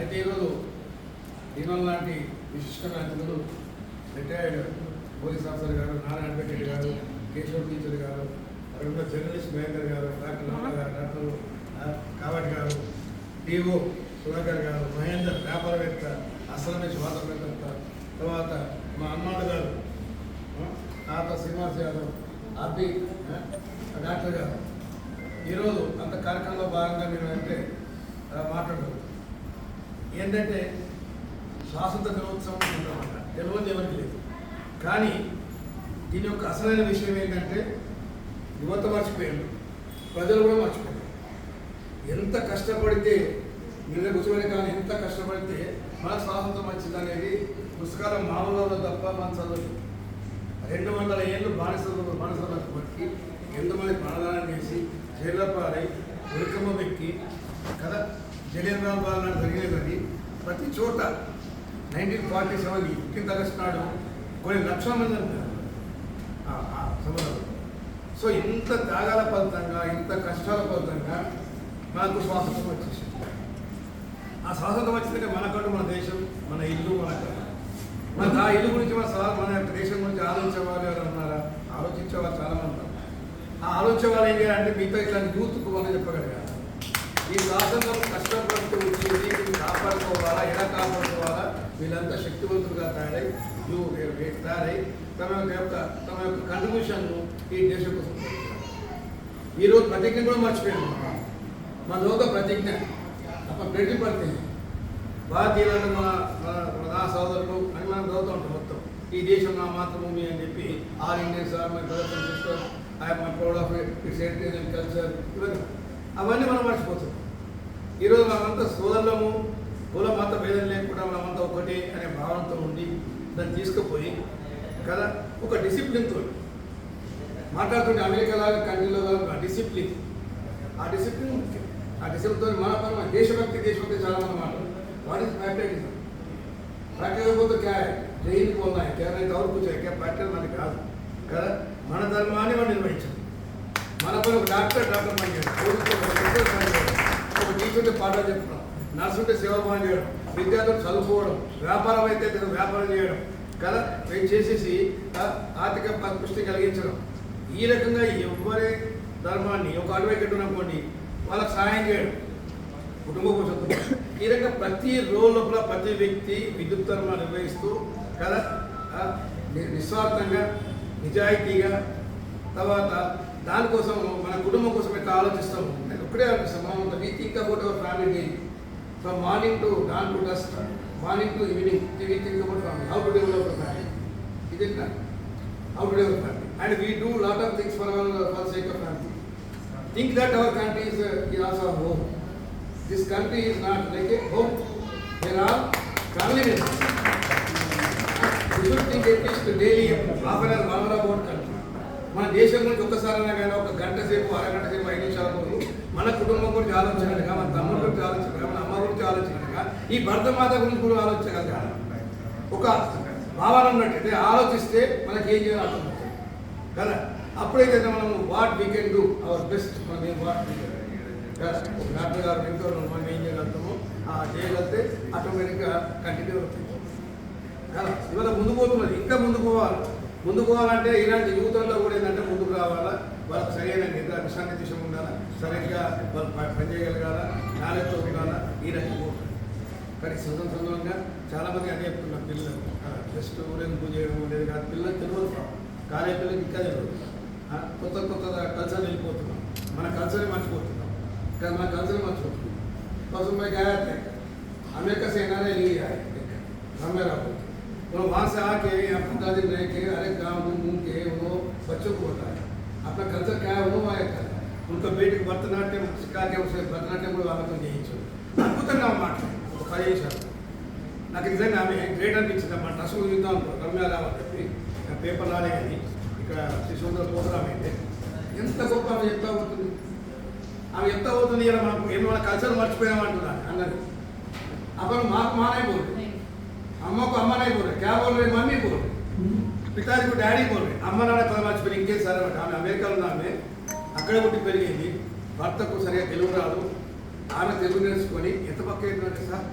అయితే ఈరోజు దీనివల్ల లాంటి విశిష్ట అతిథులు రిటైర్డ్ పోలీస్ ఆఫీసర్ గారు నారా అడ్వకేట్ గారు కేశవ టీచర్ గారు అక్కడ జర్నలిస్ట్ మహేందర్ గారు డాక్టర్ లమ్మ గారు డాక్టర్ కావట్ గారు డిఓ సుధాకర్ గారు మహేందర్ వ్యాపారవేత్త అసలమే స్వాతంత్రవేత్త తర్వాత మా అమ్మాడు గారు తాత శ్రీనివాస్ యాదవ్ అబ్బి డాక్టర్ గారు. ఈరోజు అంత కార్యక్రమంలో భాగంగా మేము అంటే ఏంటంటే స్వాతంత్ర దినోత్సవం ఉందన్నమాట తెలియదు ఎవరికి లేదు. కానీ దీని యొక్క అసలైన విషయం ఏంటంటే యువత మర్చిపోయాడు ప్రజలు కూడా మర్చిపోయారు. ఎంత కష్టపడితే మీద కూర్చోని కానీ ఎంత కష్టపడితే మన స్వాతంత్రం వచ్చింది అనేది పుస్తకాల మామూలు తప్ప మన చదవదు రెండు వందల ఏళ్ళు బానిసలు బానిసలు బతికి ఎంతమంది ప్రాణదానం చేసి జైల్లో పాలై ఉరికమ్మ వెక్కి కదా? జలియన్ నాడు జరిగేదని ప్రతి చోట nineteen forty seven fifteenth August నాడు కొన్ని లక్షల మంది అంటారు సో ఇంత త్యాగాల ఫలితంగా ఇంత కష్టాల ఫలితంగా మనకు స్వాతంత్రం వచ్చేసింది. ఆ స్వాతంత్రం వచ్చిందంటే మనకంటూ మన దేశం మన ఇల్లు మన మన ఆ ఇల్లు గురించి మన సవాల్ మన దేశం గురించి ఆలోచించే ఎవరు ఉన్నారా? ఆలోచించే వాళ్ళు చాలా ఉన్నారు. ఆ ఆలోచించే వాళ్ళు ఏం చేయాలంటే మీతో ఇట్లాంటి యూత్కు వాళ్ళు చెప్పగలిగారు. ఈ స్వాతంత్రం కష్టపడుతూ వచ్చింది ఇది కాపాడుకోవాలా ఎలా కాపాడుకోవాలా వీళ్ళంతా శక్తివంతులుగా తయారై యూ తయారై తమ యొక్క తమ యొక్క కంట్రిబ్యూషన్ను ఈ దేశం కోసం ఈరోజు ప్రతిజ్ఞ కూడా మర్చిపోయాము మన. లోక ప్రతిజ్ఞ అప్పుడు ప్రతి పడితే భారతీయులను మన నా సోదరులు అని మనం చదువుతూ ఉంటాం మొత్తం. ఈ దేశం నా మాతృభూమి అని చెప్పి all Indians are my brothers and sister I'm my proud of its heritage and culture ఇవన్నీ. అవన్నీ మనం మర్చిపోతాం. ఈరోజు మనమంతా సోదరులము కుల మత భేదం లేకుండా మనమంతా ఒకటి అనే భావనతో ఉండి దాన్ని తీసుకుపోయి కదా ఒక డిసిప్లిన్తో మాట్లాడుతుంటే అమెరికా లాగా కంట్రీలో డిసిప్లిన్ ఆ డిసిప్లిన్ ముఖ్యం ఆ డిసిప్లిన్తో మన పని దేశభక్తి దేశభక్తి చాలా మంది మాట్లాడు వాట్ ఇస్ ప్యాట్రియటిజం ప్యాట్రియకపోతే క్యా జైలు పోన్నాయి కేరళ ఎవరు కూర్చోయి క్యా ప్యాట్రియల్ మనకి కాదు. కదా మన ధర్మాన్ని మనం నిర్వహించాలి. మన పని ఒక డాక్టర్ డాక్టర్ పని చేయడం పాఠాలు చెప్పడం నర్సు ఉంటే సేవాభావం చేయడం విద్యార్థులు చదువుకోవడం వ్యాపారం అయితే వ్యాపారం చేయడం కదా? మేము చేసేసి ఆర్థిక పుష్టి కలిగించడం. ఈ రకంగా ఎవరి ధర్మాన్ని ఒక అడ్వకేట్ అనుకోండి వాళ్ళకి సహాయం చేయడం. కుటుంబ పోషణ ఈ రకంగా ప్రతి రోల్ లోపల ప్రతి వ్యక్తి విద్యుత్ ధర్మాన్ని నిర్వహిస్తూ కదా? ని- నిస్వార్థంగా నిజాయితీగా తర్వాత దానికోసం మన కుటుంబం కోసం ఎట్లా ఆలోచిస్తాము నేను ఒక్కడే ఆలోచిస్తాం మనం we think about our family from morning to dawn to dust morning to evening we think about family. How to develop our family ఇది ఎట్లా how to develop family and we do lot of things for our for sake of family think that our country is uh, also our home this country is not like a home there are family members You should think at least daily, half an hour, one hour about country. మన దేశం గురించి ఒక్కసారైనా కానీ ఒక గంట సేపు అరగంట సేపు ఐదు నిమిషాల ముందు మన కుటుంబం గురించి ఆలోచించగలగా మన తమ్ముడు గురించి ఆలోచించగా మన అమ్మ గురించి ఆలోచించగలగా ఈ భర్త మాత గురించి కూడా ఆలోచించగలగా. ఒక భావన ఉన్నట్టయితే ఆలోచిస్తే మనకి ఏం చేయాలో కదా? అప్పుడైతే మనం what we can do our best మనం ఏం వాట్ వీ కదా? డాక్టర్ గారు ఎంతో మనం ఏం చేయగలుగుతామో ఆ చేయగలిగితే ఆటోమేటిక్గా కంటిన్యూ అవుతుంది. కదా? ఇవాళ ముందు పోతున్నది ఇంకా ముందు పోవాలి. ముందుకు పోవాలంటే ఇలాంటి యువతల్లో కూడా ఏంటంటే ముందుకు రావాలా? వాళ్ళకి సరైన నిద్ర దిశాన్ని దిశ ఉండాలా సరిగ్గా వాళ్ళు పనిచేయగలగాల? నాలెడ్జ్ ఉండాలా ఈ రకంగా కానీ సొంతం సొంతంగా చాలామంది అదే చెప్తున్నారు పిల్లలు. జస్ట్ ఊరేం పూజ చేయడం లేదు కాదు. పిల్లలు తెలియదు కాలే పిల్లలకి ఇంకా తెలియదు. కొత్త కొత్త కల్చర్ వెళ్ళిపోతున్నాం. మన కల్చర్ మర్చిపోతున్నాం. కానీ మన కల్చర్ మర్చిపోతున్నాం. కోసం అమెరికా అనేక సేనారే రమ్మే రాబోతుంది वो वहाँ से आके यहाँ पंद्रह दिन रह के हर एक गाँव घूम घूम के वो बच्चों को होता है। अपना कल्चर क्या है वो आया कर उनका बेटी भरतनाट्यम सिखा के उसे భరతనాట్యం కూడా వాళ్ళతో చేయించు అద్భుతంగా మాట ఒక పని చేశారు నాకు నిజంగా ఆమె గ్రేట్ అనిపించింది అన్నమాట అసలు చూద్దాం రమ్యాలా అని చెప్పి పేపర్ రాలే కానీ ఇక్కడ శిశువుతో ప్రోగ్రామ్ అయితే ఎంత గొప్ప ఆమె ఎంత అవుతుంది ఆమె ఎంత అవుతుంది ఇలా మనకు ఏమో మన కల్చర్ మర్చిపోయామంటున్నాను అన్నది అప్పుడు మాకు మానైపోతుంది అమ్మకు ಅಮ್ಮಾಯಿ ಬೋಲ್ರಿ ಕ್ಯಾಬ್ ಬೋಲ್ರಿ మమ్మీ ಬೋಲ್ರಿ పితాదికు డాడీ పోలే. అమ్మ నాన్న కథ మర్చిపోయి ఇంకేం సరే ఆమె అమెరికాలో ఆమె. అక్కడ పుట్టి పెరిగింది. భర్తకు సరిగా తెలుగు రాదు. ఆమె తెలుగు నేర్చుకొని ఎంత పక్క ఏంటంటే సార్?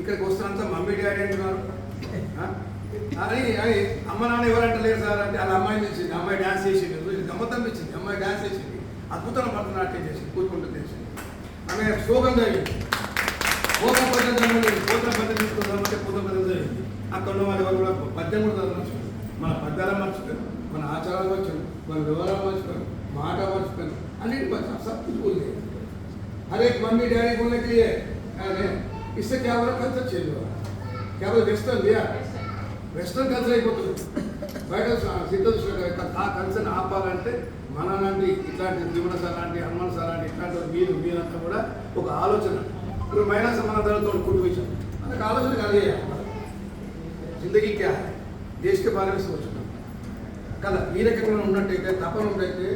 ఇక్కడికి వస్తున్నంత మమ్మీ డాడీ అంటున్నారు. అరే అది అమ్మ నాన్న ఎవరంటలేరు సార్ అంటే వాళ్ళ అమ్మాయి చేసింది అమ్మాయి డాన్స్ చేసింది. గమ్మతం అనిపించింది అమ్మాయి డాన్స్ చేసింది. అద్భుతమైన భరతనాట్యం చేసింది. కూర్చుంటుంది చేసింది ఆమె శోకం జరిగింది. పోతం పద్ధతి పోతం పద్ధతి తీసుకుందాం అక్కడ ఉన్న వాళ్ళ ఎవరు కూడా పద్యం కూడా మర్చిపోయారు మన పద్యాలు మర్చిపోయారు మన ఆచారాలు మర్చిపోయారు మన వివరాలు మర్చిపోయారు మాట మర్చిపోయారు అన్నింటి మర్చి सब कुछ भूल गए हर एक मम्मी डैडी बोलने के लिए अरे इससे क्या हो रहा कल्चर चेंज हो रहा है क्या बोले वेस्टर्न भैया వెస్ట్రన్ కల్చర్ అయిపోతుంది బయట సిద్ధ ఆ కల్చర్ ఆపాలంటే మన లాంటి ఇట్లాంటి త్రిమణ సార్ లాంటి హనుమాన్ సార్ లాంటి ఇట్లాంటి మీరు మీరంతా కూడా ఒక ఆలోచన ఇప్పుడు మహిళా సమానతలతో కుటుంబ విషయం మనకు ఆలోచన కలిగే జిందగీ క్యా హై? దేశ్ के बारे में सोचना కదా ఈ రకంగా ఉన్నట్టయితే తపన ఉన్నట్టయితే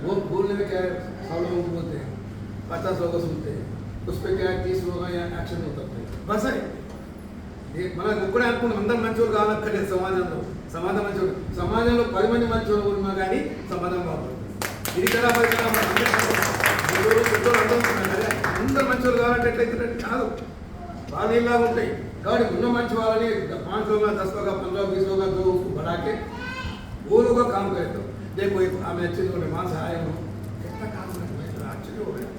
वो बोलने में क्या है सौ लोगों को बोलते हैं पचास लोगों सुनते हैं उस पर क्या है तीस लोग या एक्शन होता है बस है ఏ- మనం ఒక్కడే అనుకుంటాం అందరు మంచోళ్ళు కావాలక్కర్లేదు సమాజంలో సమాజం మంచోడు సమాజంలో పది మంది మంచోళ్ళు ఉన్నా కానీ సమాజం బాగుంటుంది ఇది కదా పది కదా మనం అందరం మంచోళ్ళు, చెడ్డోళ్ళు అందరూ ఉన్నారు కదా. అందరు మంచోళ్ళు కావాలంటే ఎట్లయితే కాదు వాళ్ళు ఇలాగా ఉంటాయి కాబట్టి ఉన్న మంచి వాళ్ళని पाँच लोग दस लोग पंद्रह बीस लोग दो उसको बढ़ा के वो लोग का काम करे तो देखो एक हमें अच्छे लोग वहाँ से आए हो कितना काम करते हैं अच्छे लोग हैं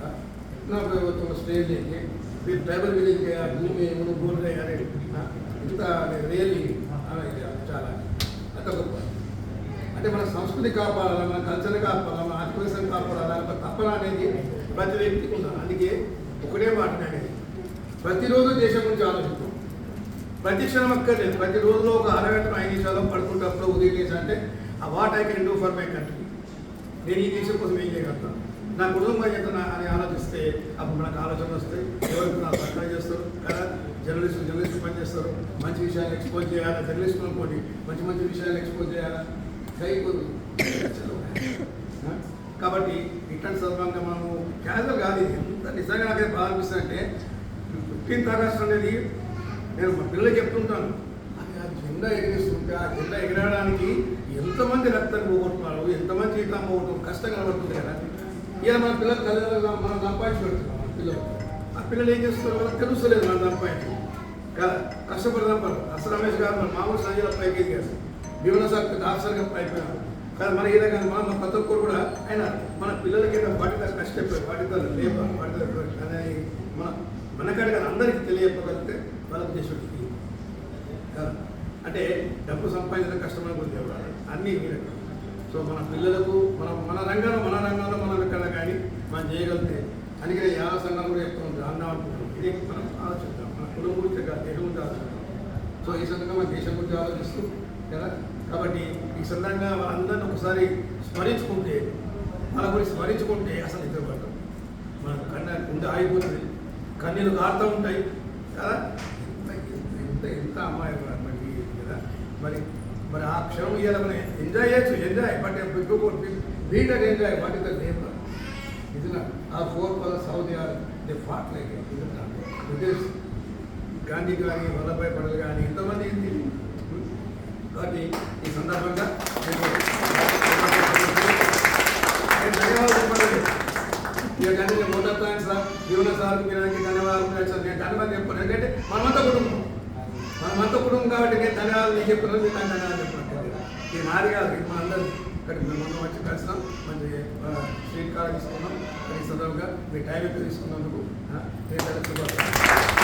हाँ? इतना वो तो स्टेज लेके फिर ट्राइबल विलेज गया घूमे उन्होंने बोल रहे अरे हाँ? ఇంత రియల్లీ చాలా అంత గొప్ప అంటే మన సంస్కృతి కాపాడాలా మన కల్చర్ కాపాడాలా మన ఆత్మవిశ్వాసం కాపాడాలా ఒక తప్పన అనేది ప్రతి వ్యక్తికి ఉండాలి అందుకే ఒకటే మాట అనేది ప్రతిరోజు దేశం గురించి ఆలోచిస్తాం ప్రతి క్షణం అక్కర్లేదు. ప్రతి రోజులో ఒక అరగంట ఐదు నిమిషాలు పడుకుంటప్పుడు ఉదయం చేసి అంటే ఆ what I can do for my country? నేను ఈ దేశం కోసం ఏం చేయగలుగుతాను నా కుటుంబం ఎంత నా- అని ఆలోచిస్తే అప్పుడు మనకు ఆలోచన వస్తాయి. ఎవరికి నా సహాయం చేస్తారు. కదా? జర్నలిస్టులు జర్నలిస్టు పని చేస్తారు మంచి విషయాలు ఎక్స్పోజ్ చేయాలా? జర్నలిస్టు అనుకోండి మంచి మంచి విషయాలు ఎక్స్పోజ్ చేయాలా? కైకూరు కాబట్టి ఇట్లాంటి సందర్భంగా మనము క్యాజువల్ కాదు ఇది. ఎంత నిజంగా నాకైతే బాగా అంటే ఫిఫ్టీన్త్ ఆగస్ట్ అనేది నేను మా పిల్లలు చెప్తుంటాను. అది ఆ జెండా ఎగిరిస్తుంటే ఆ జెండా ఎగిరడానికి ఎంతమంది రక్తం పోగొట్టున్నారు ఎంతమంది జీతం పోగొట్టు కష్టం కనబడుతుంది కదా. ఇలా మన పిల్లలు తల్లిదండ్రులు మనం సంపాదించి పెడుతున్నాం మన పిల్లలు. ఆ పిల్లలు ఏం చేస్తున్నారు? వాళ్ళకి తెలుస్తలేదు మన సంపాదించి కదా కష్టపడి పడు. అసలు రమేష్ గారు మన మామూలు సంజయ్ పైకి ఎదిగారు భీమన సార్ ఆఫీసర్గా పైపోయినారు కానీ మన ఏదైనా కానీ మన మన ప్రతి ఒక్కరు కూడా ఆయన మన పిల్లలకి వాటితో కష్టపడి వాటితో లేబర్ వాటితో అనేది మన మనకాడ అందరికీ తెలియకపోతే వాళ్ళ ఉద్దేశం అంటే డబ్బు సంపాదించడం కష్టమైన కొద్ది ఎవరు అన్నీ మీరే సో మన పిల్లలకు మన మన రంగంలో మన రంగంలో మనం ఎక్కడ కానీ మనం చేయగలిగితే అందుకనే యావ సంఘం కూడా చెప్తూ అన్నా అనుకుంటున్నాం. ఇది మనం ఆలోచిద్దాం. మన కులం గురించి కాదు దేశం గురించి ఆలోచిద్దాం. సో ఈ సందర్భంగా మన దేశం గురించి ఆలోచిస్తూ కదా? కాబట్టి ఈ సందర్భంగా వాళ్ళందరినీ ఒకసారి స్మరించుకుంటే వాళ్ళ గురించి స్మరించుకుంటే అసలు నిద్రపడతాం మన కన్న గుండె ఆగిపోతుంది. కన్నీళ్ళు కారుతూ ఉంటాయి. కదా? ఇంత ఇంత ఇంత అమ్మాయి మనకి కదా? మరి మరి ఆ క్షణం ఇవాళ మనం ఎంజాయ్ చేయొచ్చు enjoy but beat and enjoy but is the ఇది ఆ ఫోర్ పవర్ సౌదీ ఆర్ ఫాట్ లైక్ బ్రిటిష్ గాంధీ కానీ వల్లభాయ్ పటేల్ కానీ ఇంతమంది కాబట్టి ఈ సందర్భంగా ధన్యవాదాలు చెప్పలేదు ఇక కానీ నేను మొదటి జీవన సార్ మీరు ధన్యవాదాలు నేను ధన్యవాదాలు చెప్పాను ఎందుకంటే మనమంతా కుటుంబం. మనమంతా కుటుంబం కాబట్టి నేను ధన్యవాదాలు నేను చెప్తున్నాను మీకు ధన్యవాదాలు చెప్పాను ఇది నాది కాదు ఇది మా అందరూ ఇక్కడ మేము మొన్న వచ్చి కలిసినాం. మంచి స్ట్రీట్ కార్డు తీసుకున్నాం. ఈ సందర్భంగా మీ టైం ఎక్కువ తీసుకున్నందుకు నేను ధన్యవాదాలు